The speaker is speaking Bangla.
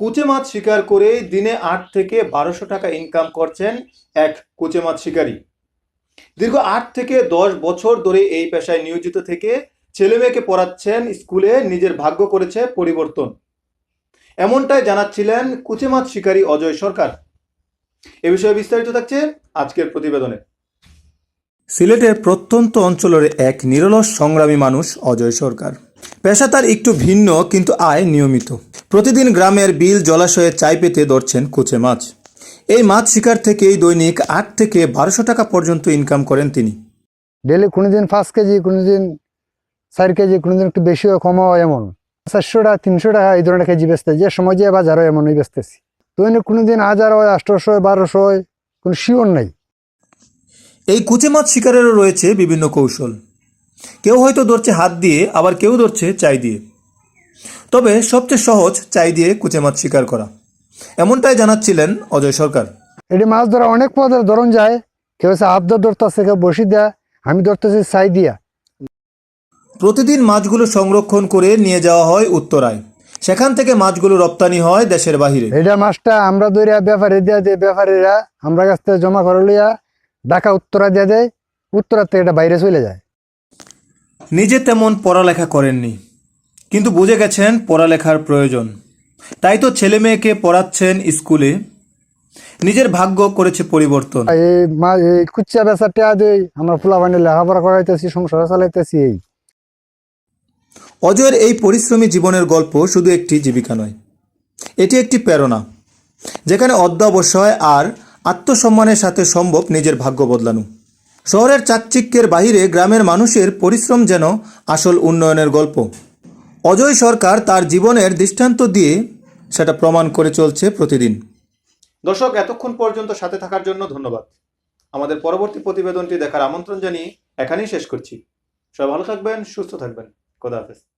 কুচে মাছ শিকার করে দিনে আট থেকে বারোশো টাকা ইনকাম করছেন এক কুচে মাছ শিকারী। দীর্ঘ আট থেকে দশ বছর ধরে এই পেশায় নিয়োজিত থেকে ছেলে মেয়েকে পড়াচ্ছেন, স্কুলে নিজের ভাগ্য করেছে পরিবর্তন। এমনটাই জানাচ্ছিলেন কুচে মাছ শিকারী অজয় সরকার। এ বিষয়ে বিস্তারিত থাকছে আজকের প্রতিবেদনে। সিলেটের প্রত্যন্ত অঞ্চলের এক নিরলস সংগ্রামী মানুষ অজয় সরকার। পেশা তার একটু ভিন্ন, কিন্তু আয় নিয়মিত। প্রতিদিন গ্রামের বিল জলাশয়ে চাই পেতে ধরছেন কুচে মাছ। এই মাছ শিকার থেকেই দৈনিক আট থেকে বারোশো টাকা পর্যন্ত ইনকাম করেন তিনি। ডেলি কোনোদিন পাঁচ কেজি কোনোদিন চার কেজি কোনোদিন একটু বেশি হয় কম হয় এমন। চারশো টাকা তিনশো টাকা এই ধরনের কেজি বেচতে যে সময় যে বাজার হয় এমনই বেচতেছি। দৈনিক কোনোদিন হাজার হয় আঠারোশো হয় বারোশো হয় কোনো শিওর নাই। এই কুচে মাছ শিকারেরও রয়েছে বিভিন্ন কৌশল। কেউ হয়তো ধরছে হাত দিয়ে আবার কেউ ধরছে চাই দিয়ে। তবে সবচেয়ে সহজ চাই দিয়ে কুচে মাছ শিকার করা। এমনটাই জানাচ্ছিলেন অজয় সরকার। এটি মাছ ধরা অনেক পদের ধরন যায়। কেউ হচ্ছে ধর ধরতেছে কেউ বসি দেয়া। আমি ধরতেছি চাই দিয়া। প্রতিদিন মাছগুলো সংরক্ষণ করে নিয়ে যাওয়া হয় উত্তরায়। সেখান থেকে মাছগুলো রপ্তানি হয় দেশের বাহিরে। এটা মাছটা আমরা ধরিয়া ব্যাপারে দিয়া দিয়ে ব্যাপারীরা আমরা কাছ থেকে জমা করে লইয়া ঢাকা উত্তরা দিয়ে দেয়। উত্তরা থেকে এটা বাইরে চলে যায়। নিজে তেমন পড়ালেখা করেননি। কিন্তু বুঝে গেছেন পড়ালেখার প্রয়োজন। তাই তো ছেলে মেয়েকে পড়াচ্ছেন স্কুলে। নিজের ভাগ্য করেছে পরিবর্তন। এই মা এই কুচ্চা বেচা টেয়া দেই আমরা ফুলা বানিয়ে লেখাপড়া করাইতেছি সংসার চালাইতেছি এই। অজয়ের এই পরিশ্রমী জীবনের গল্প শুধু একটি জীবিকা নয় এটি একটি প্রেরণা যেখানে অধ্যবসায় আর আত্মসম্মানের সাথে সম্ভব নিজের ভাগ্য বদলানো। শহরের চাকচিক্যের বাহিরে গ্রামের মানুষের পরিশ্রম যেন আসল উন্নয়নের গল্প। অজয় সরকার তার জীবনের দৃষ্টান্ত দিয়ে সেটা প্রমাণ করে চলছে প্রতিদিন। দর্শক, এতক্ষণ পর্যন্ত সাথে থাকার জন্য ধন্যবাদ। আমাদের পরবর্তী প্রতিবেদনটি দেখার আমন্ত্রণ জানিয়ে এখানেই শেষ করছি। সবাই ভালো থাকবেন, সুস্থ থাকবেন। খোদা হাফেজ।